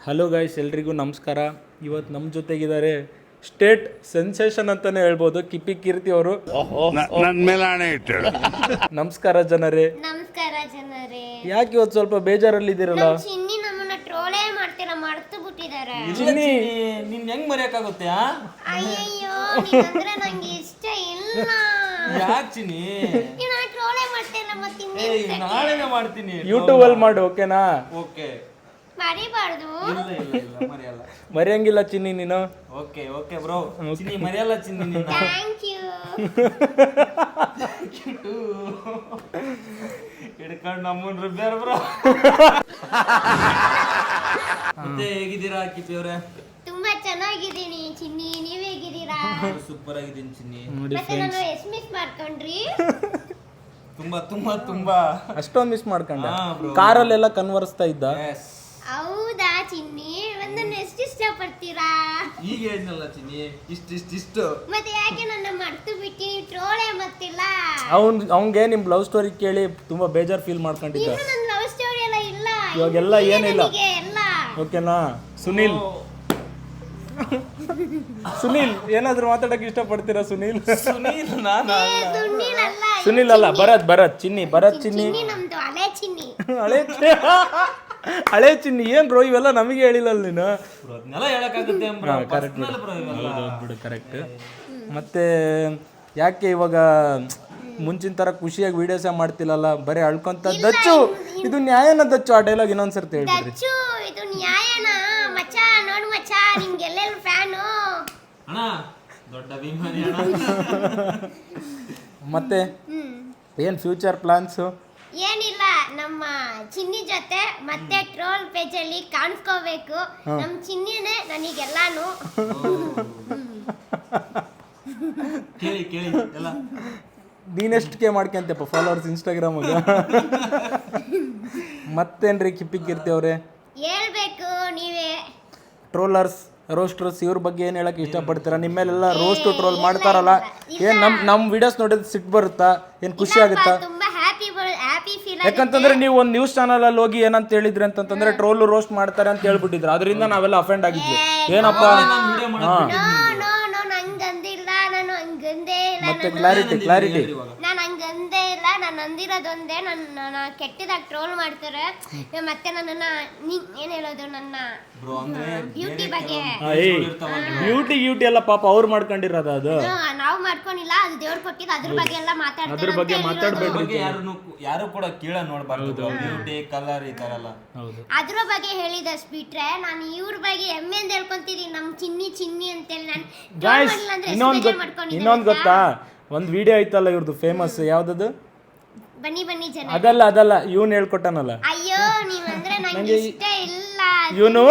Hello guys ಎಲ್ರಿಗೂ ನಮಸ್ಕಾರ. ಇವತ್ತು ನಮ್ಮ ಜೊತೆಗಿದ್ದಾರೆ ಸ್ಟೇಟ್ ಸೆನ್ಸೇಷನ್ ಅಂತಾನೆ ಹೇಳ್ಬೋದು ಕಿಪ್ಪಿ ಕೀರ್ತಿ ಅವರು. ನಮಸ್ಕಾರ ಜನರೇ. ನಮಸ್ಕಾರ ಜನರೇ. ಯಾಕೆ ಇವತ್ತು ಸ್ವಲ್ಪ ಬೇಜಾರಲ್ಲಿದ್ದೀರಲ್ಲ? ಇದ್ದೀರಲ್ಲ ಚಿನ್ನಿ ನಮ್ಮನ್ನ ಟ್ರೋಲೇ ಮಾಡ್ತೀರಾ ಮರ್ತು ಬಿಟ್ಟಿದ್ದಾರೆ ಚಿನ್ನಿ ನಿನ್ ಹೆಂಗ್ ಮರೆಯಕ್ಕಾಗುತ್ತೆ ಆ? ಅಯ್ಯಯ್ಯೋ ನೀನಂದ್ರೆ ನಂಗೆ ಇಷ್ಟ ಇಲ್ಲ. ಯಾಕ್ ಚಿನಿ ನೀನು ಟ್ರೋಲೇ ಮಾಡ್ತೀರ ಮತ್ತೆ ಏಯ್ ನಾಳೆನೆ ಮಾಡ್ತೀನಿ. ಯೂಟ್ಯೂಬ್ ಅಲ್ಲಿ ಮಾಡು ಓಕೆನಾ ಓಕೆ ಮರಿಬಾರ್ದು. ಇಲ್ಲ ಇಲ್ಲ ಇಲ್ಲ ಮರೆಯಲ್ಲ. ಮರೆಯಂಗಿಲ್ಲ ಚಿನ್ನಿ ನೀನು. Okay okay bro. ಚಿನ್ನಿ ಮರಿಯಲ್ಲ ಚಿನ್ನಿ ನಿನ್ನ ಥ್ಯಾಂಕ್ ಯು ಹಿಡ್ಕೊಂಡು ನಮ್ಮನ್ ರುಬ್ಬ್ಯಾರ ಬ್ರೋ. ಮತ್ತೆ ಹೇಗಿದ್ದೀರಾ ಕಿಪಿ ಅವರೇ? ತುಂಬಾ ಚೆನ್ನಾಗಿದ್ದೀನಿ ಚಿನ್ನಿ. ನೀವ್ ಹೇಗಿದ್ದೀರಾ? ಸೂಪರ್ ಆಗಿದ್ದೀನಿ ಚಿನ್ನಿ. ಮತ್ತೆ ನಾನು ಎಸ್ ಮಿಸ್ ಮಾಡ್ಕೊಂಡ್ರಿ? ತುಂಬಾ ತುಂಬಾ ತುಂಬಾ. ಅಷ್ಟೊಂದು ಮಿಸ್ ಮಾಡ್ಕೊಂಡೆ. ಹಾ, bro. ಕಾರಲ್ಲೆಲ್ಲ ಕನ್ವರ್ಸ್ತಾ ಇದ್ದ? ಎಸ್ ಹೌದಾ ಚಿನ್ನಿ? ಒಂದನ್ನು ಎಷ್ಟು ಇಷ್ಟಪಡ್ತೀರಾ? ಈಗ ಹೇಳಿದ್ನಲ್ಲ ಚಿನ್ನಿ ಇಷ್ಟ ಇಷ್ಟ ಇಷ್ಟು. ಮತ್ತೆ ಯಾಕೆ ನನ್ನ ಮರ್ತು ಬಿಟ್ಟು? ಟ್ರೋಳೆ ಮತ್ತಿಲ್ಲ. ಅವ್ನ್ ಅವ್ನ್ಗೆ ನಿಮ್ ಲವ್ ಸ್ಟೋರಿ ಕೇಳಿ ತುಂಬಾ ಬೇಜಾರ್ ಫೀಲ್ ಮಾಡ್ಕೊಂಡಿದ್ದ. ಇನ್ನು ನನ್ನ ಲವ್ ಸ್ಟೋರಿ ಎಲ್ಲ ಇಲ್ಲ. ಇವಾಗೆಲ್ಲ ಇನ್ನು ಏನಿಲ್ಲ. ನನಗೆ ಎಲ್ಲ ಓಕೆನಾ? ಸುನೀಲ್. ಸುನೀಲ್ ಏನಾದ್ರು ಮಾತಾಡಕ್ ಇಷ್ಟಪಡ್ತೀರಾ ಸುನೀಲ್? ಸುನೀಲ್ ನಾನು? ಏ, ಸುನೀಲ್ ಅಲ್ಲ ಸುನೀಲ್ ಅಲ್ಲ ಭರತ್ ಭರತ್ ಚಿನ್ನಿ ಭರತ್ ಚಿನ್ನಿ ಚಿನ್ನಿ. ನಮ್ದು ಹಳೆ ಚಿನ್ನಿ. ಹಳೆ ಹಳೆ ಚಿನ್ನಿ ಏನ್ ಬ್ರೋ ಇವೆಲ್ಲ ನಮಗೆ ಹೇಳಿಲ್ಲ ನೀನು? ಕರೆಕ್ಟ್ ಬಿಡು ಕರೆಕ್ಟ್ ಮತ್ತೆ ಯಾಕೆ ಇವಾಗ ಮುಂಚಿನ ತರ ಖುಷಿಯಾಗಿ ವಿಡಿಯೋಸ್ ಮಾಡ್ತಿಲ್ಲಲ್ಲ? ಬರೀ ಅಳ್ಕೊಂತ ದಚ್ಚು. ಇದು ನ್ಯಾಯನ ದಚ್ಚು ಆ ಡೈಲಾಗ್ ಇನ್ನೊಂದ್ಸರ್ತಿ ಹೇಳ್ಬಿಡ್ರಿ. ದಚ್ಚು ಇದು ನ್ಯಾಯನ. ಮಚ್ಚ ನೋಡು ಮಚ್ಚ ನಿಮ್ಗೆ ಎಲ್ಲೆಲ್ಲ ಫ್ಯಾನು ಅಣ್ಣ ದೊಡ್ಡ ಅಭಿಮಾನಿ ಅಣ್ಣ. ಮತ್ತೆ ಏನ್ ಫ್ಯೂಚರ್ ಪ್ಲಾನ್ಸು ಏನಿಲ್ಲ ನಮ್ಮ ಚಿನ್ನಿ ಜೊತೆ ಮತ್ತೆ ಟ್ರೋಲ್ ಪೇಜ್ ಅಲ್ಲಿ ಕಾಣಿಸ್ಕೋಬೇಕು. ನಮ್ ಚಿನ್ನಿನೇ ನನಗೆಲ್ಲಾನು. ಕೇಳಿ ಕೇಳಿ ಎಲ್ಲ. ನೀನೆಷ್ಟಕ್ಕೆ ಮಾಡ್ಕೊಂತೆಪ್ಪ ಫಾಲೋವರ್ಸ್ ಇನ್ಸ್ಟಾಗ್ರಾಮಾಗ ಮತ್ತೇನ್ರಿ ಕಿಪ್ಪಿ ಕೀರ್ತಿ ಅವ್ರೆ? ಹೇಳ್ಬೇಕು ನೀವೇ. ಟ್ರೋಲರ್ಸ್ ರೋಸ್ಟರ್ಸ್ ಇವ್ರ ಬಗ್ಗೆ ಏನು ಹೇಳಕ್ ಇಷ್ಟಪಡ್ತೀರಾ? ನಿಮ್ಮ ಮೇಲೆಲ್ಲ ರೋಸ್ಟ್ ಟ್ರೋಲ್ ಮಾಡ್ತಾರಲ್ಲ? ಏನ್ ನಮ್ಮ ನಮ್ಮ ವಿಡಿಯೋಸ್ ನೋಡಿದ್ರೆ ಸಿಟ್ಟು ಬರುತ್ತಾ? ಏನು ಖುಷಿ ಆಗುತ್ತಾ ಇಲ್ಲಪ್ಪ, ತುಂಬಾ ಹ್ಯಾಪಿ ಹ್ಯಾಪಿ ಫೀಲ್ ಯಾಕಂತಂದ್ರೆ ನೀವು ಒಂದು ನ್ಯೂಸ್ ಚಾನಲ್ ಅಲ್ಲಿ ಹೋಗಿ ಏನಂತ ಹೇಳಿದ್ರಿ ಅಂತಂತಂದ್ರೆ ಟ್ರೋಲ್ ರೋಸ್ಟ್ ಮಾಡ್ತಾರೆ ಅಂತ ಹೇಳ್ಬಿಟ್ಟಿದ್ರು. ಅದರಿಂದ ನಾವೆಲ್ಲ ಅಫೆಂಡ್ ಆಗಿದ್ವಿ. ಏನಪ್ಪ? ಹಾ. ನೋ ನೋ ನೋ ನಂಗೆ ಅಂದಿಲ್ಲ ನಾನು ಹಂಗಂದೇ ಇಲ್ಲ ಮತ್ತೆ ಕ್ಲಾರಿಟಿ ಕ್ಲಾರಿಟಿ ಅಂದಿರೋದೊಂದೇ ನನ್ನ ಕೆಟ್ಟದಾಗ ಟ್ರೋಲ್ ಮಾಡ್ತಾರೆ. ಮತ್ತೆ ನನ್ನನ್ನ ನೀ- ಏನ್ ಹೇಳೋದು ನನ್ನ ಬ್ರೋ ಬ್ಯೂಟಿ ಬಗ್ಗೆ. ಬ್ಯೂಟಿ ಬ್ಯೂಟಿ ಎಲ್ಲ ಪಾಪ ಅವ್ರು ಮಾಡ್ಕೊಂಡಿರೋದು ಅದು. ನಾವು ಮಾಡ್ಕೊಂಡಿಲ್ಲ ಅದು ದೇವ್ರು ಕೊಟ್ಟಿದ್ದು ಅದ್ರ ಬಗ್ಗೆ ಎಲ್ಲ ಮಾತಾಡ್ತಾರೆ ಅದ್ರ ಬಗ್ಗೆ. ಬಗ್ಗೆ ಯಾರು ಯಾರು ಕೂಡ ಕೀಳ ನೋಡ್ಬಾರ್ದು ಬ್ಯೂಟಿ ಕಲರ್ ಈ ತರ ಎಲ್ಲ. ಹೌದು. ಅದ್ರ ಬಗ್ಗೆ ಹೇಳಿದ ಬಿಟ್ರೆ ನಾನು ಇವ್ರ ಬಗ್ಗೆ ಹೆಮ್ಮೆ ಅಂತ ಹೇಳ್ಕೊಂತಿದೀನಿ ನಮ್ ಚಿನ್ನಿ ಚಿನ್ನಿ ಅಂತೇಳಿ ನಾನು ಇನ್ನೊಂದು ಇನ್ನೊಂದು ಗೊತ್ತಾ? ಒಂದು ವಿಡಿಯೋ ಐತಲ್ಲ ಇವ್ರದ್ದು ಫೇಮಸ್ ಯಾವ್ದದು? ಬನ್ನಿ ಬನ್ನಿ ಜನ. ಅದಲ್ಲ ಅದಲ್ಲ ಇವನು ಹೇಳ್ಕೊಟ್ಟನಲ್ಲ. ಅಯ್ಯೋ ನೀವಂದ್ರೆ ನಂಗೆ ಇಷ್ಟ ಇಲ್ಲ. ಇವನು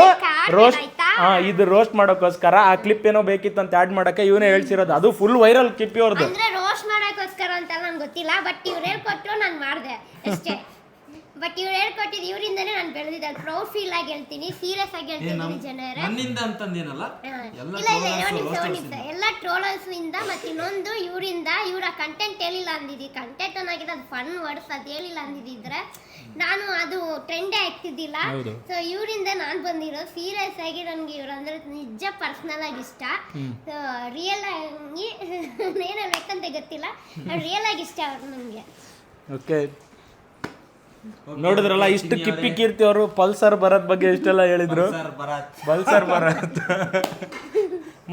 ರೋಸ್ಟ್ ಹಾ ಇದು ರೋಸ್ಟ್ ಮಾಡೋಕ್ಕೋಸ್ಕರ ಆ ಕ್ಲಿಪ್ ಏನೋ ಬೇಕಿತ್ತು ಅಂತ ಆಡ್ ಮಾಡಕ್ಕೆ ಇವನೇ ಹೇಳ್ಸಿರೋದು. ಅದು ಫುಲ್ ವೈರಲ್ ಕ್ಲಿಪ್ ಇವ್ರದ್ದು ಅಂದ್ರೆ ರೋಸ್ಟ್ ಮಾಡೋಕ್ಕೋಸ್ಕರ ಅಂತ ನಂಗೆ ಗೊತ್ತಿಲ್ಲ ಬಟ್ ಇವ್ರು ಹೇಳ್ಕೊಟ್ರು ನಾನು ಮಾಡ್ದೆ ಅಷ್ಟೇ. ಬಟ್ ಇವ್ರು ಹೇಳ್ಕೊಟ್ಟಿದ್ದು ಇವರಿಂದನೇ ನಾನು ಬೆಳೆದಿದ್ದೆ ಪ್ರೌಡ್ ಫೀಲ್ ಆಗಿ ಹೇಳ್ತೀನಿ ಸೀರಿಯಸ್ ಆಗಿ ಹೇಳ್ತೀನಿ ಜನರ. ನನ್ನಿಂದ ಅಂತಂದೇನಲ್ಲ? ಹಾ. ಎಲ್ಲ ಇಲ್ಲ ಇಲ್ಲ ಏನೋ ಒಂದ್ ನಿಮಿಷ, ನಿಮಿಷ. ಎಲ್ಲ ಟ್ರೋಲರ್ಸ್ ಇಂದ ಮತ್ತೆ ಇನ್ನೊಂದು ಇವರಿಂದ ಇವರ ಕಂಟೆಂಟ್ ಹೇಳಿಲ್ಲ ಅಂದಿದ್ದಿ. ಕಂಟೆಂಟ್ ಅನ್ನಾಗಿದೆ ಅದು ಫನ್ ವರ್ಡ್ಸ್ ಅದು ಹೇಳಿಲ್ಲ ಅಂದಿದ್ದಿದ್ರೆ ನಾನು ಅದು ಟ್ರೆಂಡೇ ಆಗ್ತಿದ್ದಿಲ್ಲ. ಸೊ ಇವರಿಂದ ನಾನು ಬಂದಿರೋ ಸೀರಿಯಸ್ ಆಗಿ ನನಗೆ ಇವ್ರು ಅಂದ್ರೆ ನಿಜ ಪರ್ಸನಲ್ ಆಗಿ ಇಷ್ಟ. ರಿಯಲ್ ಆಗಿ ಏನು ಬೇಕಂತ ಗೊತ್ತಿಲ್ಲ ರಿಯಲ್ ಆಗಿ ಇಷ್ಟ ಅವ್ರು ನನಗೆ. ಓಕೆ ನೋಡಿದ್ರಲ್ಲ ಇಷ್ಟು ಕಿಪ್ಪಿ ಕೀರ್ತಿ ಅವರು ಪಲ್ಸರ್ ಬರತ್ ಬಗ್ಗೆ ಇಷ್ಟೆಲ್ಲ ಹೇಳಿದ್ರು. ಪಲ್ಸರ್ ಬರತ್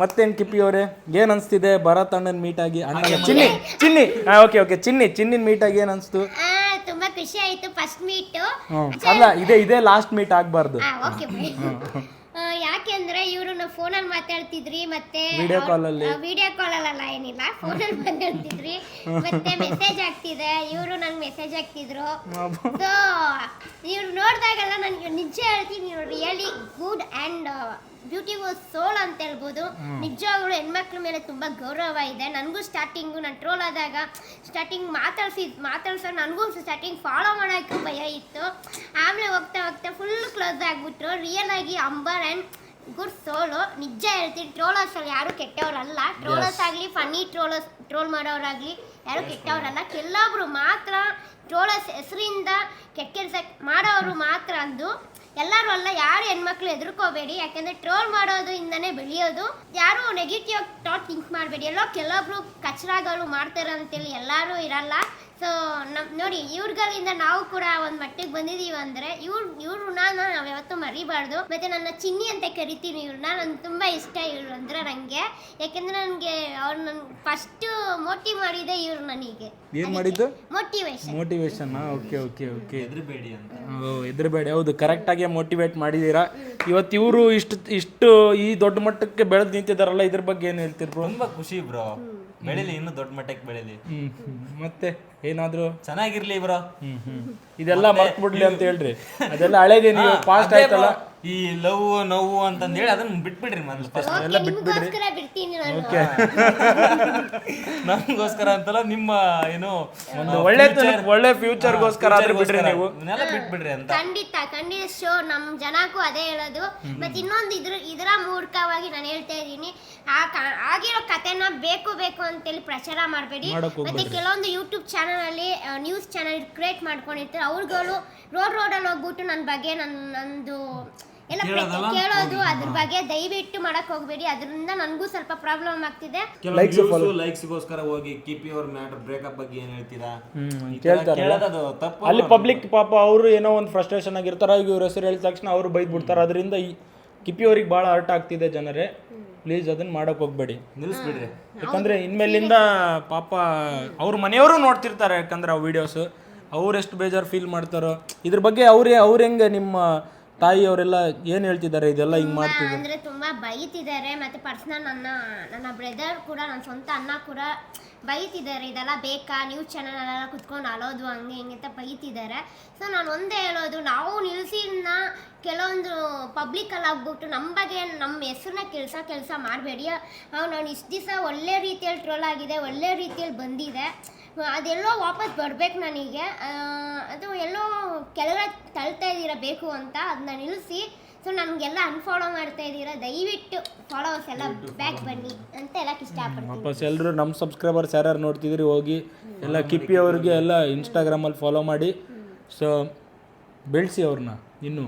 ಮತ್ತೇನ್ ಕಿಪ್ಪಿ ಅವರೇ? ಏನ್ ಅನ್ಸ್ತಿದೆ? ಭರತ್ ಅಣ್ಣನ್ ಮೀಟ್ ಆಗಿ ಅಣ್ಣ ಚಿನ್ನಿ ಚಿನ್ನಿ. ಓಕೆ ಓಕೆ ಚಿನ್ನಿ ಚಿನ್ನಿನ್ ಮೀಟ್ ಆಗಿ ಏನ್ ಅನ್ಸ್ತು? ಆ, ತುಂಬಾ ಖುಷಿ ಆಯ್ತು ಫಸ್ಟ್ ಮೀಟ್ ಅಲ್ಲ ಇದೆ ಇದೇ ಲಾಸ್ಟ್ ಮೀಟ್ ಆಗ್ಬಾರ್ದು. ಓಕೆ ಯಾಕೆಂದ್ರೆ ಇವರು ಫೋನಲ್ಲಿ ಮಾತಾಡ್ತಿದ್ರಿ ಮತ್ತೆ ವಿಡಿಯೋ ಕಾಲ್ ಅಲ್ಲಿ. ವಿಡಿಯೋ ಕಾಲ್ ಅಲ್ಲ ಏನಿಲ್ಲ. ಫೋನಲ್ಲಿ ಮಾತಾಡ್ತಿದ್ರಿ ಮತ್ತೆ ಮೆಸೇಜ್ ಆಗ್ತಿದೆ ಇವರು ನಂಗೆ ಮೆಸೇಜ್ ಆಗ್ತಿದ್ರು ಸೊ ಇವ್ರು ನೋಡಿದಾಗೆಲ್ಲ ನನಗೆ ನಿಜ ಹೇಳ್ತೀನಿ ನೀವು really good and beautiful soul ಅಂತ ಹೇಳ್ಬೋದು. ನಿಜವಾಗ್ಲೂ ಹೆಣ್ಮಕ್ಳ ಮೇಲೆ ತುಂಬ ಗೌರವ ಇದೆ. ನನಗೂ ಸ್ಟಾರ್ಟಿಂಗು ನಾನು ಟ್ರೋಲ್ ಆದಾಗ ಸ್ಟಾರ್ಟಿಂಗ್ ಮಾತಾಡ್ಸಿ ಮಾತಾಡ್ಸೋ ನನಗೂ ಸ್ಟಾರ್ಟಿಂಗ್ ಫಾಲೋ ಮಾಡೋಕ್ಕೆ ಭಯ ಇತ್ತು. ಆಮೇಲೆ ಹೋಗ್ತಾ ಹೋಗ್ತಾ ಫುಲ್ ಕ್ಲೋಸ್ ಆಗಿಬಿಟ್ರು. ರಿಯಲ್ ಆಗಿ ಅಂಬರ್ ಆ್ಯಂಡ್ ಗುಡ್ ಸೋಲೋ ನಿಜ ಹೇಳ್ತೀನಿ ಟ್ರೋಲರ್ಸ್ ಅಲ್ಲಿ ಯಾರು ಕೆಟ್ಟವರಲ್ಲ. ಟ್ರೋಲರ್ಸ್ ಆಗಲಿ ಫನ್ನಿ ಟ್ರೋಲರ್ಸ್ ಟ್ರೋಲ್ ಮಾಡೋರಾಗಲಿ ಯಾರು ಕೆಟ್ಟವರಲ್ಲ. ಕೆಲವೊಬ್ರು ಮಾತ್ರ ಟ್ರೋಲರ್ಸ್ ಹೆಸರಿಂದ ಕೆಟ್ಟ ಕೆಲಸ ಮಾಡೋರು ಮಾತ್ರ ಅಂದು ಎಲ್ಲರೂ ಅಲ್ಲ ಯಾರು ಹೆಣ್ಮಕ್ಳು ಎದುರ್ಕೋಬೇಡಿ ಯಾಕೆಂದ್ರೆ ಟ್ರೋಲ್ ಮಾಡೋದು ಇಂದನೇ ಬೆಳೆಯೋದು. ಯಾರು ನೆಗೆಟಿವ್ ಥಾಟ್ ಥಿಂಕ್ ಮಾಡಬೇಡಿ. ಎಲ್ಲೋ ಕೆಲವೊಬ್ರು ಕಚ್ರಾಗಳು ಮಾಡ್ತಾರೆ ಅಂತೇಳಿ ಎಲ್ಲರೂ ಇರಲ್ಲ. ಸೊ ನಮ್ ನೋಡಿ ಇವ್ರಗಳಿಂದ ನಾವು ಕೂಡ ಒಂದು ಮಟ್ಟಿಗೆ ಬಂದಿದೀವಿ ಅಂದ್ರೆ ಇವ್ರು ಇವ್ರ ನಾನು ನಾವ್ ಯಾವತ್ತೂ ಮರಿಬಾರ್ದು. ಮತ್ತೆ ನನ್ನ ಚಿನ್ನಿ ಅಂತ ಕರಿತೀನಿ ಇವ್ರನ್ನ. ನನ್ ತುಂಬಾ ಇಷ್ಟ ಇವ್ರು ಅಂದ್ರೆ ನಂಗೆ. ಯಾಕಂದ್ರೆ ನನಗೆ ಅವ್ರು ನನ್ ಫಸ್ಟ್ ಮೋಟಿವ್ ಮಾಡಿದೆ ಇವ್ರು ನನಗೆ. ಏನು ಮಾಡಿದ್ದು? Motivation motivation okay okay okay ಹೆದರ್ಬೇಡಿ ಅಂತ. ಹೆದರಬೇಡಿ ಹೌದು ಕರೆಕ್ಟಾಗಿ ಮೋಟಿವೇಟ್ ಮಾಡಿದ್ದೀರಾ ಇವತ್ತು ಇವರು ಇಷ್ಟು ಇಷ್ಟು ಈ ದೊಡ್ಡ ಮಟ್ಟಕ್ಕೆ ಬೆಳೆದು ನಿಂತಿದ್ದಾರಲ್ಲ ಇದ್ರ ಬಗ್ಗೆ ಏನು ಹೇಳ್ತಿರ್ಬೋದು ಬ್ರೋ ತುಂಬಾ ಖುಷಿ ಬ್ರೋ ಬೆಳಿಲಿ ಇನ್ನು ದೊಡ್ಡ ಮಟ್ಟಕ್ಕೆ ಬೆಳಿಲಿ. ಹ್ಮ್ ಹ್ಮ್. ಮತ್ತೆ ಏನಾದ್ರು? ಚೆನ್ನಾಗಿರ್ಲಿ ಬ್ರೋ. ಹ್ಮ್ ಹ್ಮ್. ಇದೆಲ್ಲ ಮರ್ತ್ ಬಿಡ್ಲಿ ಅಂತ ಹೇಳ್ರಿ. ಅದೆಲ್ಲ ಹಳೇದೇ ನೀವು ಫಾಸ್ಟ್ ಆಯ್ತಲ್ಲ? ಈ ಲವ್ ನೋವು ಅಂತಂದೇಳಿ ಅದನ್ನ ಬಿಟ್ಬಿಡ್ರಿ ಮೊದಲು ಫಸ್ಟ್ ಎಲ್ಲ ಬಿಟ್ಬಿಡ್ರಿ. ಬಿಡ್ತೀನಿ ನಾನು. ನಮಗೋಸ್ಕರ ಅಂತಲ್ಲ ನಿಮ್ಮ ಏನು ಒಂದು ಒಳ್ಳೆ ಒಳ್ಳೆ ಫ್ಯೂಚರ್ಗೋಸ್ಕರ ಆದ್ರೆ ಬಿಡ್ರಿ ನೀವು. ಎಲ್ಲ ಬಿಟ್ಬಿಡ್ರಿ ಅಂತ. ಖಂಡಿತ ಖಂಡಿತ ಶೋ ನಮ್ಮ ಜನಕ್ಕೂ ಅದೇ ಹೇಳೋದು. ಮತ್ತೆ ಇನ್ನೊಂದು ಇದ್ರ ಇದರ ಮೂರ್ಖವಾಗಿ ನಾನು ಹೇಳ್ತಾ ಇದ್ದೀನಿ ಆ ಕ- ಆಗಿರೋ ಕಥೆನ ಬೇಕು ಬೇಕು ಅಂತೇಳಿ ಪ್ರಚಾರ ಮಾಡಬೇಡಿ. ಮಾಡಕ್ ಮತ್ತೆ ಕೆಲವೊಂದು ಯೂಟ್ಯೂಬ್ ಚಾನಲ್ ಅಲ್ಲಿ ನ್ಯೂಸ್ ಚಾನಲ್ ಕ್ರಿಯೇಟ್ ಮಾಡ್ಕೊಂಡಿರ್ತಾರೆ. ಅವ್ರುಗಳು ರೋಡ್ ರೋಡಲ್ಲಿ ಹೋಗ್ಬಿಟ್ಟು ನನ್ನ ಬಗ್ಗೆ ನನ್ನ ನಂದು ಎಲ್ಲ ಪ್ರತಿ- ಕೇಳೋದು ಅದ್ರ ಬಗ್ಗೆ ದಯವಿಟ್ಟು ಮಾಡಕ್ ಹೋಗ್ಬೇಡಿ. ಅದರಿಂದ ನನಗೂ ಸ್ವಲ್ಪ ಪ್ರಾಬ್ಲಮ್ ಆಗ್ತಿದೆ. ಲೈಕ್ಸ್ಗೋಸ್ಕರ ಹೋಗಿ ಕೀಪ್ ಯುವರ್ ಮ್ಯಾಟರ್ ಬ್ರೇಕಪ್ ಬಗ್ಗೆ ಏನ್ ಹೇಳ್ತೀರಾ? ಹ್ಮ್ ಈ ತರ ಕೇಳ್ತಾರಲ್ಲ ಕೇಳೋದು ತಪ್ಪು ಅಲ್ಲಿ ಪಬ್ಲಿಕ್ ಪಾಪ ಅವರು ಏನೋ ಒಂದು ಫ್ರಸ್ಟ್ರೇಷನ್ ಆಗಿರ್ತಾರ ಇವ್ರ ಹೆಸರು ಹೇಳಿದ ತಕ್ಷಣ ಅವರು ಬೈದ್ ಬಿಡ್ತಾರೆ ಅದರಿಂದ ಈ ಕಿಪಿ ಅವ್ರಿಗೆ ಭಾಳ ಹರ್ಟ್ ಆಗ್ತಿದೆ ಜನರೇ. ಪ್ಲೀಸ್ ಅದನ್ನ ಮಾಡಕ್ ಹೋಗ್ಬೇಡಿ. ನಿಲ್ಲಿಸ್ಬಿಡ್ರಿ ಯಾಕಂದ್ರೆ ಇನ್ಮೇಲಿಂದ ಪಾಪ ಅವ್ರ ಮನೆಯವರು ನೋಡ್ತಿರ್ತಾರೆ ಯಾಕಂದ್ರೆ ಆ ವಿಡಿಯೋಸ್ ಅವ್ರು ಎಷ್ಟು ಬೇಜಾರು ಫೀಲ್ ಮಾಡ್ತಾರೋ. ಇದ್ರ ಬಗ್ಗೆ ಅವ್ರೇ ಅವ್ರ ಹೆಂಗೆ ನಿಮ್ಮ ತಾಯಿ ಅವರೆಲ್ಲ ಏನು ಹೇಳ್ತಿದ್ದಾರೆ? ಇದೆಲ್ಲ ಹಿಂಗೆ ಮಾಡ್ತಿದ್ದಾರೆ ಅಂದ್ರೆ ತುಂಬಾ ಬೈತಿದ್ದಾರೆ. ಮತ್ತೆ ಪರ್ಸನಲ್ ನನ್ನ ನನ್ನ ಬ್ರದರ್ ಕೂಡ ನನ್ನ ಸ್ವಂತ ಅಣ್ಣ ಕೂಡ ಬೈತಿದ್ದಾರೆ ಇದೆಲ್ಲ ಬೇಕಾ? ನ್ಯೂಸ್ ಚಾನಲ್ ಎಲ್ಲ ಕುತ್ಕೊಂಡು ಅಲೋದು ಹಂಗೆ ಹಿಂಗೆ ಅಂತ ಬೈತಿದ್ದಾರೆ ಸೊ ನಾನು ಒಂದೇ ಹೇಳೋದು, ನಾವು ನಿಲ್ಸಿನ ಕೆಲವೊಂದು ಪಬ್ಲಿಕಲ್ಲಿ ಆಗ್ಬಿಟ್ಟು ನಮ್ಮ ಬಗ್ಗೆ ನಮ್ಮ ಹೆಸ್ರನ್ನ ಕೆಲಸ ಕೆಲಸ ಮಾಡಬೇಡಿ. ನಾನು ಇಷ್ಟು ದಿವಸ ಒಳ್ಳೆ ರೀತಿಯಲ್ಲಿ ಟ್ರೋಲ್ ಆಗಿದೆ, ಒಳ್ಳೆ ರೀತಿಯಲ್ಲಿ ಬಂದಿದೆ. ಅದೆಲ್ಲೋ ವಾಪಸ್ ಬರಬೇಕು ನನಗೆ. ಅದು ಎಲ್ಲೋ ಕೆಳಗಡೆ ತಳ್ತಾ ಇದ್ದೀರಾ ಬೇಕು ಅಂತ ಅದನ್ನ ನಿಲ್ಲಿಸಿ ಸೊ ನಮಗೆಲ್ಲ ಅನ್ಫಾಲೋ ಮಾಡ್ತಾ ಇದ್ದೀರಾ? ದಯವಿಟ್ಟು ಫಾಲೋವರ್ಸ್ ಎಲ್ಲ ಬ್ಯಾಕ್ ಬನ್ನಿ ಅಂತ ಎಲ್ಲ ಇಷ್ಟಪಡ್ತೀನಿ ವಾಪಸ್ ಎಲ್ಲರೂ ನಮ್ಮ ಸಬ್ಸ್ಕ್ರೈಬರ್ಸ್ ಯಾರ್ಯಾರು ನೋಡ್ತಿದ್ರಿ ಹೋಗಿ ಎಲ್ಲ ಕಿಪ್ಪಿ ಅವ್ರಿಗೆ ಎಲ್ಲ ಇನ್ಸ್ಟಾಗ್ರಾಮಲ್ಲಿ ಫಾಲೋ ಮಾಡಿ. ಸೊ ಬೆಳೆಸಿ ಅವ್ರನ್ನ ಇನ್ನು.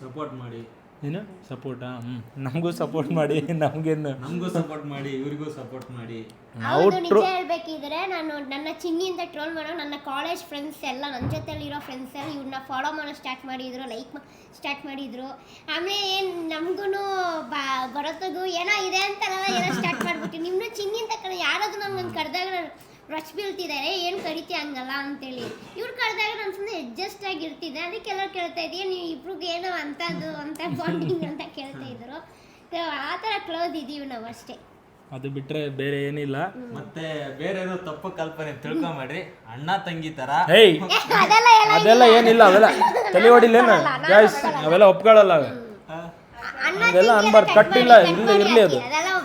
ಸಪೋರ್ಟ್ ಮಾಡಿ. ಏನು? ಸಪೋರ್ಟಾ ಹ್ಞೂ ನಮಗೂ ಸಪೋರ್ಟ್ ಮಾಡಿ ನಮಗೇನು. ನಮಗೂ ಸಪೋರ್ಟ್ ಮಾಡಿ ಇವ್ರಿಗೂ ಸಪೋರ್ಟ್ ಮಾಡಿ. ಹೌದು ನಿಜ ಹೇಳ್ಬೇಕಿದ್ರೆ ನಾನು ನನ್ನ ಚಿನ್ನಿಯಿಂದ ಟ್ರೋಲ್ ಮಾಡೋ ನನ್ನ ಕಾಲೇಜ್ ಫ್ರೆಂಡ್ಸ್ ಎಲ್ಲ ನನ್ನ ಜೊತೆಲಿರೋ ಫ್ರೆಂಡ್ಸ್ ಎಲ್ಲ ಇವ್ರನ್ನ ಫಾಲೋ ಮಾಡೋ ಸ್ಟಾರ್ಟ್ ಮಾಡಿದ್ರು ಲೈಕ್ ಸ್ಟಾರ್ಟ್ ಮಾಡಿದ್ರು. ಆಮೇಲೆ ಏನು ನಮಗೂ ಬಾ ಬರೋತ್ತಗೂ ಏನೋ ಇದೆ ಅಂತಾರಲ್ಲ ಏನೋ ಸ್ಟಾರ್ಟ್ ಮಾಡ್ಬಿಟ್ಟು. ನಿಮ್ಮನ್ನ ಚಿನ್ನಿಂದ ಕಡೆ ಯಾರಾದ್ರೂ ಕರೆದಾಗ ಕರೆದಾಗ ರಚ್ ಬೀಳ್ತಿದ್ದಾರೆ ಏನು ಕರಿತಿ ಹಂಗಲ್ಲ ಅಂತೇಳಿ. ಇವ್ರು ಕರೆದಾಗ ನಾನು ಸುಮ್ಮನೆ ಅಡ್ಜಸ್ಟ್ ಆಗಿರ್ತಿದ್ದೆ ಅದಕ್ಕೆ ಎಲ್ಲರೂ ಕೇಳ್ತಾ ಇದೀಯ ನೀವು ಇಬ್ರಿಗೆ ಏನೋ ಅಂಥದ್ದು ಅಂತ ಬಾಂಡಿಂಗ್ ಅಂತ ಕೇಳ್ತಾ ಇದ್ರು. ಆ ಥರ ಕ್ಲೋಸ್ ಇದ್ದೀವಿ ನಾವು ಅಷ್ಟೇ. ಅದು ಬಿಟ್ರೆ ಬೇರೆ ಏನಿಲ್ಲ. ಮತ್ತೆ ಬೇರೆ ಏನೋ ತಪ್ಪು ಕಲ್ಪನೆ ತಿಳ್ಕೊಂಬೇಡ್ರಿ ಅಣ್ಣ ತಂಗಿ ತರ. ಹೇಯ್ ಅದೆಲ್ಲ ಏನಿಲ್ಲ ಅವೆಲ್ಲ ತಲೆ ಓಡಿಲ್ಲ ಗಾಯ್ಸ್ ಅವೆಲ್ಲ ಒಪ್ಕೊಳ್ಳಲ್ಲ ಅವೆ. ಅಣ್ಣ ಅದೆಲ್ಲ ಅನ್ಬಾರ್ದು. ಕಟ್ಟಿಲ್ಲ ಇಲ್ಲ ಇರ್ಲಿ ಅದು.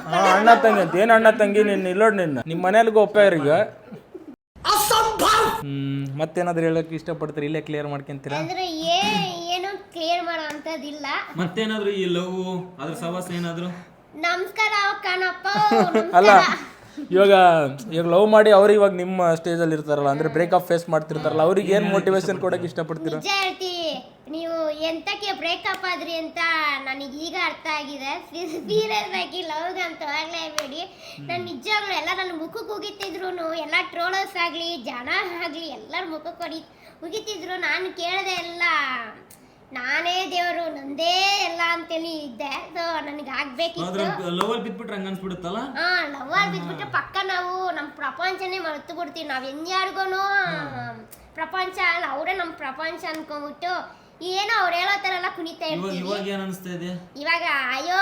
ಹಾ ಅಣ್ಣ ತಂಗಿ ಅಂತ. ಏನು ಅಣ್ಣ ತಂಗಿ ನಿನ್ನ? ಇಲ್ಲೋಡ್ ನಿನ್ನ. ನಿಮ್ಮ ಮನೇಲಿಗೂ ಒಪ್ಪ್ಯಾರೀಗ ಹ್ಮ್ ಮತ್ತೇನಾದ್ರೂ ಹೇಳಕ್ ಇಷ್ಟಪಡ್ತೀರಿ? ಇಲ್ಲೇ ಕ್ಲಿಯರ್ ಮಾಡ್ಕೊಂತೀರಾ? ಅಂದ್ರೆ ಏ ಏನು ಕ್ಲಿಯರ್ ಮಾಡೋ ಅಂತದಿಲ್ಲ ಮತ್ತೇನಾದ್ರು ಈ ಲವ್ ಅದ್ರ ಸವಾಸ ಏನಾದ್ರು? ನಮಸ್ಕಾರ ಕಣಪ್ಪ ಅಲ್ಲ ಇವಾಗ ಇವಾಗ ಲವ್ ಮಾಡಿ ಅವ್ರು ಇವಾಗ ನಿಮ್ಮ ಸ್ಟೇಜಲ್ಲಿ ಇರ್ತಾರಲ್ಲ ಅಂದ್ರೆ ಬ್ರೇಕಪ್ ಫೇಸ್ ಮಾಡ್ತಿರ್ತಾರಲ್ಲ ಅವ್ರಿಗೆ ಏನು ಮೋಟಿವೇಶನ್ ಕೊಡಕ್ಕೆ ಇಷ್ಟಪಡ್ತೀರಾ? ನಿಜ ನೀವು ಎಂತಕ್ಕೆ ಬ್ರೇಕಪ್ ಆದ್ರಿ ಅಂತ ನನಗೆ ಈಗ ಅರ್ಥ ಆಗಿದೆ. ಸೀರಿಯಸ್ ಆಗಿ ಲವ್ ಅಂತ ಹೋಗ್ಲೇಬೇಡಿ ನಾನು ನಿಜವಾಗ್ಲೂ ಎಲ್ಲ ನನ್ನ ಮುಖಕ್ಕೆ ಉಗಿತಿದ್ರು ಎಲ್ಲ ಟ್ರೋಲರ್ಸ್ ಆಗ್ಲಿ ಜನ ಆಗ್ಲಿ ಎಲ್ಲರ ಮುಖಕ್ಕೆ ಹೊಡಿ ಉಗಿತಿದ್ರು. ನಾನು ಕೇಳದೆ ಎಲ್ಲ ನಾನೇ ದೇವರು ನಂದೇ ಎಲ್ಲ ಅಂತೇಳಿ ಇದ್ದೆ. ಸೊ ನನಗೆ ಆಗ್ಬೇಕಿತ್ತು. ಲವ್ ಅಲ್ಲಿ ಬಿದ್ಬಿಟ್ರೆ ಹಂಗ ಅನ್ಸ್ಬಿಡುತ್ತಲ್ಲ? ಹಾ ಲವಲ್ ಬಿದ್ಬಿಟ್ರೆ ಪಕ್ಕ ನಾವು ನಮ್ಮ ಪ್ರಪಂಚನೇ ಮರೆತು ಬಿಡ್ತೀವಿ. ನಾವು ಹೆಂಗ್ಯಾರಿಗೂ ಪ್ರಪಂಚ ಅಲ್ಲ ಅವರೇ ನಮ್ಮ ಪ್ರಪಂಚ ಅನ್ಕೊಂಬಿಟ್ಟು ಏನೋ ಅವ್ರು ಹೇಳೋ ಥರ ಎಲ್ಲ ಕುಣಿತಾ ಇವಾಗ ಇರ್ತೀವಿ. ಇವಾಗ ಏನ್ ಅನಿಸ್ತಾ ಇದೆ? ಇವಾಗ ಅಯ್ಯೋ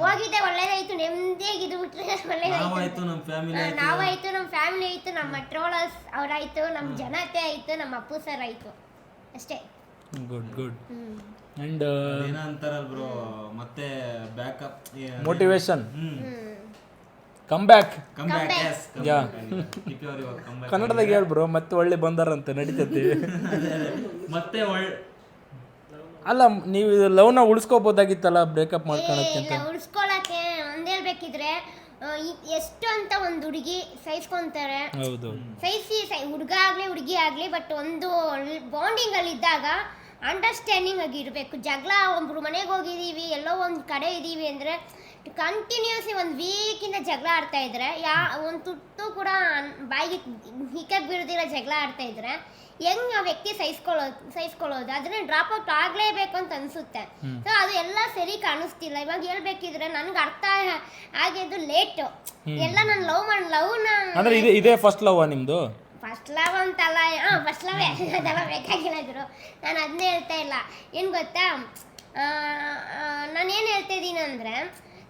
ಹೋಗಿದ್ದೆ ಒಳ್ಳೇದಾಯ್ತು ನೆಮ್ಮದಿಯಾಗಿ ಇದು ಬಿಟ್ರೆ ಒಳ್ಳೇದಾಯ್ತು. ನಾವಾಯ್ತು ನಮ್ ಫ್ಯಾಮಿಲಿ ನಾವಾಯ್ತು ನಮ್ಮ ಫ್ಯಾಮಿಲಿ ಆಯ್ತು ನಮ್ಮ ಟ್ರೋಲರ್ಸ್ ಅವ್ರಾಯ್ತು ನಮ್ಮ ಜನತೆ ಆಯ್ತು ನಮ್ಮ ಅಪ್ಪು ಸರ್ ಆಯ್ತು. ಅಷ್ಟೇ. ಗುಡ್ ಗುಡ್ ಅಂಡ್ ಏನ ಬ್ರೋ ಮತ್ತೆ backup motivation come back come back yes yeah ಕನ್ನಡದಾಗ ಅವ್ರು ಬ್ರೋ ಕಮ್ ಬ್ಯಾಕ್ ಕನ್ನಡದಾಗ ಹೇಳ್ಬ್ರೋ ಮತ್ತೆ ಒಳ್ಳೆ ಬಂದಾರಂತೆ ನಡೀತೈತಿ. ಮತ್ತೆ ಒಳ್ಳೆ ಅಲ್ಲ ನೀವು ಲವ್ನ ಉಳಿಸ್ಕೋಬೋದಾಗಿತ್ತಲ್ಲ ಬ್ರೇಕಪ್ ಮಾಡ್ಕೊಳಕ್ಕಿಂತ ಅಂತ? ಉಳಿಸ್ಕೊಳಕ್ಕೆ ಒಂದ್ ಹೇಳ್ಬೇಕಿದ್ರೆ ಎಷ್ಟು ಅಂತ ಒಂದು ಹುಡುಗಿ ಸಹಿಸ್ಕೊಂತಾರೆ. ಹೌದು. ಸಹಿಸಿ ಹುಡುಗ ಆಗ್ಲಿ ಹುಡುಗಿ ಆಗ್ಲಿ ಬಟ್ ಒಂದು ಬಾಂಡಿಂಗ್ ಅಲ್ಲಿ ಇದ್ದಾಗ ಅಂಡರ್ಸ್ಟ್ಯಾಂಡಿಂಗ್ ಆಗಿ ಇರಬೇಕು. ಜಗಳ ಒಬ್ರು ಮನೆಗೆ ಹೋಗಿದ್ದೀವಿ ಎಲ್ಲೋ ಒಂದು ಕಡೆ ಇದ್ದೀವಿ ಅಂದರೆ ಕಂಟಿನ್ಯೂಸ್ಲಿ ಒಂದು ವೀಕಿಂದ ಜಗಳ ಆಡ್ತಾ ಇದ್ರೆ ಯಾ ಒಂದು ತುಟ್ಟು ಕೂಡ ಬಾಯಿಗೆ ಹಿಕ್ಕಕ್ಕೆ ಬಿಡೋದಿಲ್ಲ ಜಗಳ ಆಡ್ತಾ ಇದ್ರೆ ಹೆಂಗ್ ಆ ವ್ಯಕ್ತಿ ಸಹಿಸ್ಕೊಳ್ಳೋದು ಸಹಿಸ್ಕೊಳ್ಳೋದು? ಅದನ್ನ ಡ್ರಾಪ್ ಔಟ್ ಆಗಲೇಬೇಕು ಅಂತ ಅನ್ಸುತ್ತೆ. ಸೊ ಅದು ಎಲ್ಲ ಸರಿ ಕಾಣಿಸ್ತಿಲ್ಲ. ಇವಾಗ ಹೇಳ್ಬೇಕಿದ್ರೆ ನನ್ಗೆ ಅರ್ಥ ಆಗಿದ್ದು ಲೇಟ್ ಎಲ್ಲ ನಾನು ಲವ್ ಮಾಡಿ ಲವ್ನ ಅಂದ್ರೆ ಇದೆ ಇದೇ ಫಸ್ಟ್ ಲವ್ ನಿಮ್ದು? ಫಸ್ಟ್ ಲವ್ ಅಂತಲ್ಲ ಹಾಂ ಫಸ್ಟ್ ಲವೇ ಅದೆಲ್ಲ ಬೇಕಾಗಿಲ್ಲ ಗುರು. ನಾನು ಅದನ್ನೇ ಹೇಳ್ತಾ ಇಲ್ಲ. ಏನು ಗೊತ್ತಾ? ನಾನು ಏನು ಹೇಳ್ತಾ ಇದ್ದೀನಿ ಅಂದರೆ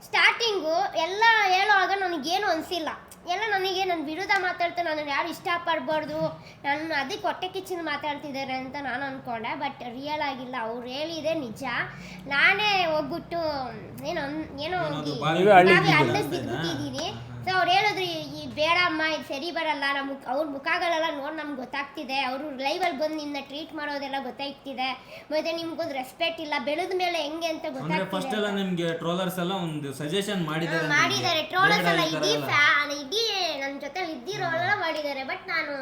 ಸ್ಟಾರ್ಟಿಂಗು ಎಲ್ಲ ಹೇಳುವಾಗ ನನಗೇನು ಅನಿಸಿಲ್ಲ. ಎಲ್ಲ ನನಗೆ ನನ್ನ ವಿರುದ್ಧ ಮಾತಾಡ್ತಾ ನಾನು ಯಾರು ಇಷ್ಟಪಡಬಾರ್ದು ನಾನು ಅದಕ್ಕೆ ಕೊಟ್ಟೆ ಕಿಚ್ಚಿನ ಮಾತಾಡ್ತಿದ್ದಾರೆ ಅಂತ ನಾನು ಅಂದ್ಕೊಂಡೆ ಬಟ್ ರಿಯಲ್ ಆಗಿಲ್ಲ. ಅವ್ರು ಹೇಳಿದೆ ನಿಜ. ನಾನೇ ಹೋಗ್ಬಿಟ್ಟು ಏನೋ ಅನ್- ಏನೋ ಹಳ್ಳಕ್ಕೆ ಬಿದ್ಬಿಟ್ಟಿದ್ದೀನಿ ಸೊ ಅವ್ರು ಹೇಳಿದ್ರು ಈ- ಈ ಬೇಡ ಅಮ್ಮ ಇದು ಸರಿ ಬರಲ್ಲ. ನಮ್ಮ ಮುಖ ಅವ್ರ ಮುಖಗಳೆಲ್ಲ ನೋಡಿ ನಮ್ಗೆ ಗೊತ್ತಾಗ್ತಿದೆ. ಅವರು ಲೈವಲ್ಲಿ ಬಂದು ನಿನ್ನ ಟ್ರೀಟ್ ಮಾಡೋದೆಲ್ಲ ಗೊತ್ತಾಗ್ತಿದೆ. ಮತ್ತೆ ನಿಮ್ಗೊಂದು ರೆಸ್ಪೆಕ್ಟ್ ಇಲ್ಲ. ಬೆಳೆದ ಮೇಲೆ ಹೆಂಗೆ ಅಂತ ಅಂದ್ರೆ ಫಸ್ಟ್ ಗೊತ್ತಾಗ್ತಿದೆ ಎಲ್ಲ ನಿಮ್ಗೆ ಟ್ರೋಲರ್ಸ್ ಎಲ್ಲ ಒಂದು ಸಜೆಷನ್ ಮಾಡಿದ್ದಾರೆ ಮಾಡಿದ್ದಾರೆ. ಟ್ರೋಲರ್ಸ್ ಬೇಡ ಎಲ್ಲ ಈ ಥರ ಇಡೀ ಎಲ್ಲ. ಫ್ಯಾ- ಇಡೀ ನನ್ನ ಜೊತೆ ಇದ್ದಿರೋರೆಲ್ಲ ಮಾಡಿದ್ದಾರೆ. ಬಟ್ ನಾನು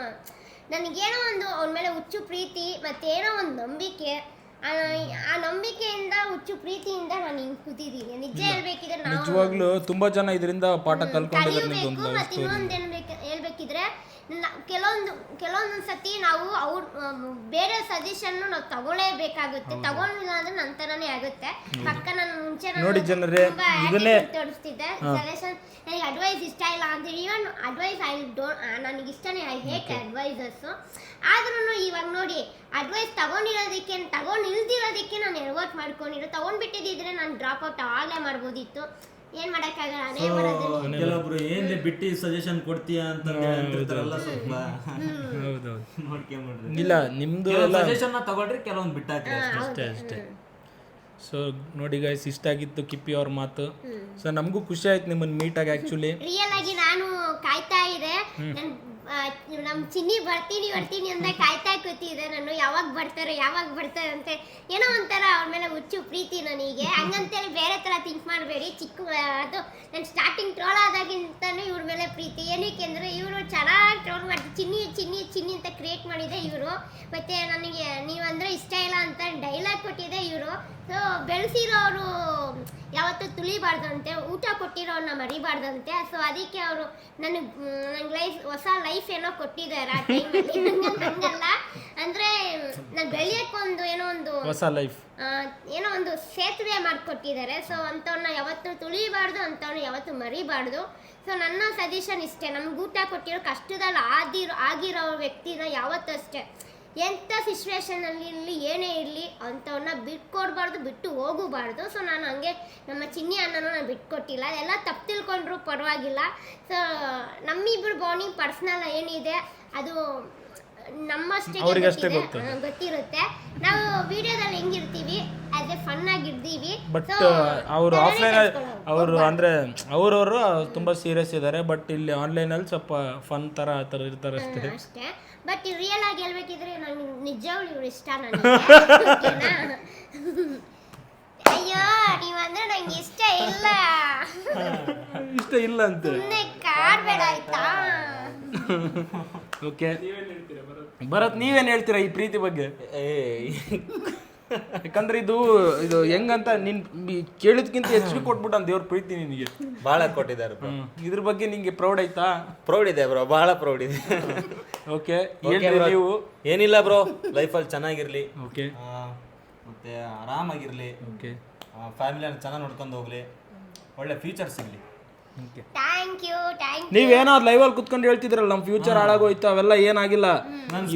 ನನಗೇನೋ ಒಂದು ಅವ್ರ ಮೇಲೆ ಹುಚ್ಚು ಪ್ರೀತಿ ಮತ್ತೇನೋ ಒಂದು ನಂಬಿಕೆ. ಆ ನಂಬಿಕೆಯಿಂದ ಹುಚ್ಚು ಪ್ರೀತಿಯಿಂದ ನಾನು ಹಿಂಗ್ ಕೂತಿದ್ದೀನಿ. ನಿಜ ಹೇಳ್ಬೇಕಿದ್ರೆ ನಾವು ನಿಜವಾಗ್ಲೂ ತುಂಬಾ ಜನ ಇದರಿಂದ ಪಾಠ ಕಲಿಯಬೇಕು ನಿಮ್ದೊಂದು ಮತ್ತೆ ಇನ್ನೊಂದು ಹೇಳ್ಬೇಕಿದ್ರೆ ಕೆಲವೊಂದು ಕೆಲವೊಂದು ಸತಿ ನಾವು ಅವ್ರ ಬೇರೆ ಸಜೆಷನ್ ನಾವು ತಗೊಳ್ಳೇಬೇಕಾಗುತ್ತೆ ತಗೊಂಡಿಲ್ಲ ಅಂದ್ರೆ ನಂತರನೇ ಆಗುತ್ತೆ. ಪಕ್ಕ ನಾನು ಮುಂಚೆ ನೋಡಿ ಜನರೇ, ಇದನ್ನೇ- ತೋರಿಸ್ತಿದ್ದೆ. ಸಜೆಷನ್ ನನಗೆ ಅಡ್ವೈಸ್ ಇಷ್ಟ ಇಲ್ಲ ಅಂತ ಈವನ್ ಅಡ್ವೈಸ್ ಐ ಡೋಂಟ್ ನನಗೆ ಇಷ್ಟನೇ ಐ ಹೇಟ್ ಅಡ್ವೈಸಸ್ ಆದ್ರೂ ಇವಾಗ ನೋಡಿ ಅಡ್ವೈಸ್ ತಗೊಂಡಿರೋದಕ್ಕೆ ತಗೊಂಡು ಇಲ್ದಿರೋದಕ್ಕೆ ನಾನು ಎಲ್ವರ್ಟ್ ಮಾಡ್ಕೊಂಡಿರೋ ತಗೊಂಡ್ಬಿಟ್ಟಿದ್ರೆ ನಾನು ಡ್ರಾಪ್ ಔಟ್ ಆಗಲೇ ಮಾಡ್ಬೋದಿತ್ತು. ಏನ್ ಮಾಡಕ್ಕಾಗಲ್ಲ ಅದೇ ಮಾಡೋದು. ಕೆಲವೊಬ್ರು ಏನ್ ಬಿಟ್ಟು ಸಜೆಷನ್ ಕೊಡ್ತೀಯಾ ಅಂತ ಅಂತಿರ್ತಾರಲ್ಲ ಸ್ವಲ್ಪ. ಹೌದೌದು ನೋಡ್ಕೊಂಬಿಡ್ರಿ. ಇಲ್ಲ ನಿಮ್ದು ಎಲ್ಲ ಸಜೆಷನ್ ತಗೊಳ್ರಿ ಕೆಲವೊಂದು ಬಿಟ್ಟಾಕ್ರಿ ಅಷ್ಟೇ. ಅಷ್ಟೇ ಅಷ್ಟೇ. ಸೊ ನೋಡಿ ಗೈಸ್ ಇಷ್ಟ ಆಗಿತ್ತು ಕಿಪ್ಪಿ ಅವ್ರ ಮಾತು. ಸೊ ನಮಗೂ ಖುಷಿ ಆಯ್ತು ನಿಮ್ಮನ್ನ ಮೀಟ್ ಆಗಿ ಆಕ್ಚುಲಿ ರಿಯಲ್ ಆಗಿ ನಾನು ಕಾಯ್ತಾ ಇದೆ ನನ್ ಆ, ನಮ್ ಚಿನ್ನಿ ಬರ್ತೀನಿ ಬರ್ತೀನಿ ಅಂತ ಕಾಯ್ತಾ ಕೂತಿದ್ದೆ ನಾನು ಯಾವಾಗ ಬರ್ತಾರೆ ಯಾವಾಗ ಬರ್ತಾರೆ ಅಂತ ಏನೋ ಒಂಥರ ಅವ್ರ ಮೇಲೆ ಹುಚ್ಚು ಪ್ರೀತಿ ನನಗೆ. ಹಂಗಂತೇಳಿ ಬೇರೆ ತರ ಥಿಂಕ್ ಮಾಡಬೇಡಿ. ಚಿಕ್ಕ ಅದು ನಾನು ಸ್ಟಾರ್ಟಿಂಗ್ ಟ್ರೋಲ್ ಆದಾಗಿಂತಾನೆ ಇವ್ರ ಮೇಲೆ ಪ್ರೀತಿ. ಏನಕ್ಕೆ ಅಂದ್ರೆ ಇವರು ಚೆನ್ನಾಗಿ ಟ್ರೋಲ್ ಮಾಡಿ ಚಿನ್ನಿ ಚಿನ್ನಿ ಚಿನ್ನಿ ಅಂತ ಕ್ರಿಯೇಟ್ ಮಾಡಿದೆ ಇವರು. ಮತ್ತೆ ನನಗೆ ನೀವಂದ್ರೆ ಇಷ್ಟ ಇಲ್ಲ ಅಂತ ಡೈಲಾಗ್ ಕೊಟ್ಟಿದೆ ಇವರು. ಸೊ ಬೆಳೆಸಿರೋರು ಯಾವತ್ತೂ ತುಳಿಬಾರ್ದಂತೆ ಊಟ ಕೊಟ್ಟಿರೋನ್ನ ಮರಿಬಾರ್ದಂತೆ. ಸೊ ಅದಕ್ಕೆ ಅವರು ನನಗೆ ನಂಗೆ ಲೈಫ್ ಹೊಸ ಲೈಫ್ ಏನೋ ಕೊಟ್ಟಿದ್ದಾರೆ ಆ ಟೈಮಲ್ಲಿ ಹಂಗಲ್ಲ. ಅಂದ್ರೆ ನಾನು ಒಂದು ಏನೋ ಒಂದು ಹೊಸ ಲೈಫ್ ಏನೋ ಒಂದು ಸೇತುವೆ ಮಾಡಿಕೊಟ್ಟಿದ್ದಾರೆ. ಸೊ ಅಂಥವ್ನ ಯಾವತ್ತೂ ತುಳಿಬಾರ್ದು ಅಂಥವ್ನ ಯಾವತ್ತೂ ಮರಿಬಾರ್ದು. ಸೊ ನನ್ನ ಸಜೆಷನ್ ಇಷ್ಟೇ. ನಮ್ಗೆ ಊಟ ಕೊಟ್ಟಿರೋ ಕಷ್ಟದಲ್ಲಿ ಆದಿರೋ ಆಗಿರೋ ವ್ಯಕ್ತಿನ ಯಾವತ್ತೂ ಅಷ್ಟೇ. ಎಂಥ ಸಿಚುವೇಶನಲ್ಲಿ ಇರಲಿ ಏನೇ ಇರಲಿ ಅಂಥವ್ರನ್ನ ಬಿಟ್ಕೊಡ್ಬಾರ್ದು ಬಿಟ್ಟು ಹೋಗಬಾರ್ದು. ಸೊ ನಾನು ಹಂಗೆ ನಮ್ಮ ಚಿನ್ನಿ ಅಣ್ಣನೂ ನಾನು ಬಿಟ್ಕೊಟ್ಟಿಲ್ಲ. ಎಲ್ಲ ತಪ್ಪು ತಿಳ್ಕೊಂಡ್ರು ಪರವಾಗಿಲ್ಲ. ಸೊ ನಮ್ಮಿಬ್ರು ಬಾಂಡಿಂಗ್ ಪರ್ಸ್ನಲ್ ಏನಿದೆ ಅದು ನಮ್ಮಷ್ಟೇ ಗೊತ್ತಿರುತ್ತೆ. ನಾವು ವಿಡಿಯೋದಲ್ಲಿ ಹೆಂಗಿರ್ತೀವಿ ಅದೇ ಎ ಫನ್ ಆಗಿರ್ತೀವಿ. ಬಟ್ ಅವರು ಆಫ್ಲೈನ್ ಅವರು ಅಂದ್ರೆ ಅವರವರು ತುಂಬಾ ಸೀರಿಯಸ್ ಇದ್ದಾರೆ ಬಟ್ ಇಲ್ಲಿ ಆನ್ಲೈನ್ ಅಲ್ಲಿ ಸ್ವಲ್ಪ ಫನ್ ತರ ಆ ಥರ ಇರ್ತಾರೆ ಅಷ್ಟೇ. ಬಟ್ ರಿಯಲ್ ಆಗಿ ಹೇಳ್ಬೇಕಿದ್ರೆ ನಂಗೆ ನಿಜವಾಗ್ಲೂ ಇವ್ರು ಇಷ್ಟ ನನಗೆ. ಓಕೆನಾ? ಅಯ್ಯೋ ನೀವಂದ್ರೆ ನಂಗೆ ಇಷ್ಟ ಇಲ್ಲ. ಇಷ್ಟ ಇಲ್ಲ ಅಂತ. ಸುಮ್ಮನೆ ಕಾಡ್ಬೇಡ ಆಯ್ತಾ? ಓಕೆ ಭರತ್ ನೀವೇನ್ ಹೇಳ್ತೀರಾ? ಈ ಪ್ರೀತಿ ಬಗ್ಗೆ? ಯಾಕಂದ್ರೆ ಇದು ಇದು ಹೆಂಗಂತ ನಿನ್ ಬಿ- ಕೇಳಿದ್ಕಿಂತ ಹೆಚ್ಚು ಕೊಟ್ಬಿಟ್ಟ ದೇವ್ರ ಪ್ರೀತಿ ನಿನಗೆ. ಬಹಳ ಕೊಟ್ಟಿದ್ದಾರೆ. ಇದ್ರ ಬಗ್ಗೆ ನಿಂಗೆ ಪ್ರೌಡ್ ಆಯ್ತಾ? ಪ್ರೌಡ್ ಇದೆ ಬ್ರೋ ಬಹಳ ಪ್ರೌಡ್ ಇದೆ. ಓಕೆ ಹೇಳ್ರಿ ನೀವು. ಏನಿಲ್ಲ ಬ್ರೋ ಲೈಫಲ್ಲಿ ಚೆನ್ನಾಗಿರ್ಲಿ. ಓಕೆ. ಆ, ಮತ್ತೆ ಆರಾಮಾಗಿರ್ಲಿ. ಓಕೆ. ಫ್ಯಾಮಿಲಿಯನ್ನು ಚೆನ್ನಾಗಿ ನೋಡ್ಕೊಂಡು ಹೋಗ್ಲಿ. ಒಳ್ಳೆ ಫ್ಯೂಚರ್ ಸಿಗ್ಲಿ okay. Thank you thank you ನೀವೇನೋ ಅಲ್ಲಿ ಕುತ್ಕೊಂಡು ಹೇಳ್ತಿದ್ರಲ್ಲ ನಮ್ಮ ಫ್ಯೂಚರ್ ಹಾಳಾಗೋಯ್ತು ಅವೆಲ್ಲ ಏನಾಗಿಲ್ಲ.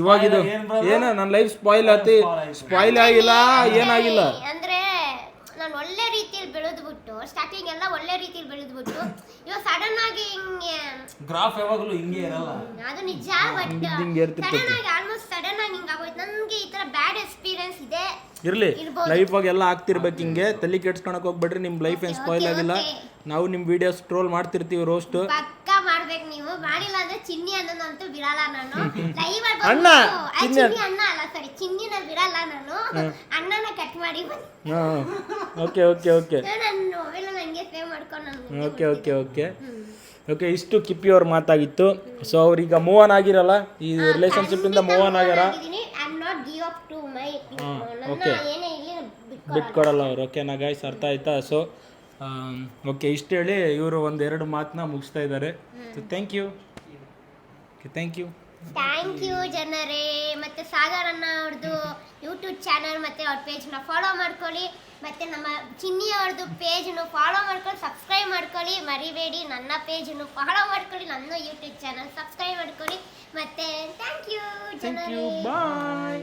ಇವಾಗಿದು ಇದು ಏನ ನನ್ನ ಲೈಫ್ ಸ್ಪಾಯ್ಲ್ ಆತಿ ಸ್ಪಾಯ್ಲ್ ಆಗಿಲ್ಲ ಏನಾಗಿಲ್ಲ. ಅಂದ್ರೆ ನಾನು ಒಳ್ಳೆ ರೀತಿಯಲ್ಲಿ ಬೆಳೆದ್ಬಿಟ್ಟು ಸ್ಟಾರ್ಟಿಂಗ್ ಎಲ್ಲ ಒಳ್ಳೆ ರೀತಿಯಲ್ಲಿ ಬೆಳೆದ್ಬಿಟ್ಟು ಇವಾಗ ಸಡನ್ ಆಗಿ ಹಿಂಗೆ ಗ್ರಾಫ್ ಯಾವಾಗಲೂ ಹಿಂಗೆ ಇರಲ್ಲ. ಅದು ನಿಜ ಬಟ್ ಹಿಂಗೆ. ಸಡನ್ ಆಗಿ ಆಲ್ಮೋಸ್ಟ್ ಸಡನ್ ಆಗಿ ಹಿಂಗಾಗೋಯ್ತು. ನನಗೆ ಈ ತರ ಬ್ಯಾಡ್ ಎಕ್ಸ್ಪೀರಿಯನ್ಸ್ ಇದೆ. ಇರ್ಲಿ. ಲೈಫ್ ಆಗಿ ಎಲ್ಲ ಆಗ್ತಿರ್ಬೇಕು ಹಿಂಗೆ. ತಲೆ ಕೆಡ್ಸ್ಕೊಳಕ್ ಹೋಗ್ಬೇಡ್ರಿ ನಿಮ್ ಲೈಫ್ ಏನ್ ಸ್ಪಾಯ್ಲ್ ಆಗಿಲ್ಲ. ನಾವು ನಿಮ್ ವಿಡಿಯೋ ಟ್ರೋಲ್ ಮಾಡ್ತಿರ್ತೀವಿ ರೋಸ್ಟ್ ಪಕ್ಕ ಮಾಡ್ಬೇಕು ನೀವು. ಮಾಡಿಲ್ಲ ಅಂದ್ರೆ ಚಿನ್ನಿ ಅನ್ನೋದಂತೂ ಬಿಡಲ್ಲ ನಾನು. ಲೈವ್ ಅಣ್ಣ, ಚಿನ್ನಿ ಚಿನ್ನಿ ಅಣ್ಣ ಅಲ್ಲ ಸಾರಿ ಚಿನ್ನಿನ ಬಿಡಲ್ಲ ನಾನು. ಅಣ್ಣನ ಕಟ್ ಮಾಡಿ ಬಂದು ಓಕೆ ಓಕೆ ಓಕೆ. ನನ್ನ ಮೊಬೈಲ್ ನಂಗೆ ಸೇವ್ ಮಾಡ್ಕೊಂಡು ಓಕೆ ಓಕೆ ಓಕೆ. ಓಕೆ ಇಷ್ಟು ಕಿಪ್ಪಿ ಅವ್ರ ಮಾತಾಗಿತ್ತು ಸೊ ಅವ್ರೀಗ ಮೂವ್ ಆನ್ ಆಗಿರಲ್ಲ? ಈ ರಿಲೇಶನ್ಶಿಪ್ ಇಂದ ಮೂವ್ ಆನ್ ಆಗ್ಯಾರ? Not give up to my okay ಏನೇ ಇಲ್ಲಿ ಬಿಟ್ಕೊಡಲ್ಲ ಅವ್ರು. ಓಕೆನಾ ಗಾಯ್ಸ್ ಅರ್ಥ ಆಯ್ತಾ? ಸೊ ಓಕೆ ಇಷ್ಟು ಹೇಳಿ ಇವರು ಒಂದೆರಡು ಮಾತನ್ನ ಮುಗಿಸ್ತಾ ಇದ್ದಾರೆ. So thank you okay thank you thank you ಜನರೇ. ಮತ್ತು ಸಾಗರ್ ಅನ್ನ ಅವ್ರದ್ದು ಯೂಟ್ಯೂಬ್ ಚಾನಲ್ ಮತ್ತು ಅವ್ರ ಪೇಜ್ನ ಫಾಲೋ ಮಾಡ್ಕೊಳ್ಳಿ. ಮತ್ತು ನಮ್ಮ ಚಿನ್ನಿ ಅವ್ರದ್ದು ಪೇಜ್ನು ಫಾಲೋ ಮಾಡ್ಕೊಳ್ಳಿ ಸಬ್ಸ್ಕ್ರೈಬ್ ಮಾಡ್ಕೊಳ್ಳಿ. ಮರಿಬೇಡಿ ನನ್ನ ಪೇಜ್ನು ಫಾಲೋ ಮಾಡ್ಕೊಳ್ಳಿ ನನ್ನ ಯೂಟ್ಯೂಬ್ ಚಾನಲ್ ಸಬ್ಸ್ಕ್ರೈಬ್ ಮಾಡ್ಕೊಳ್ಳಿ. ಮತ್ತು ಥ್ಯಾಂಕ್ ಯು ಥ್ಯಾಂಕ್ ಯು ಜನರೇ. ಬಾಯ್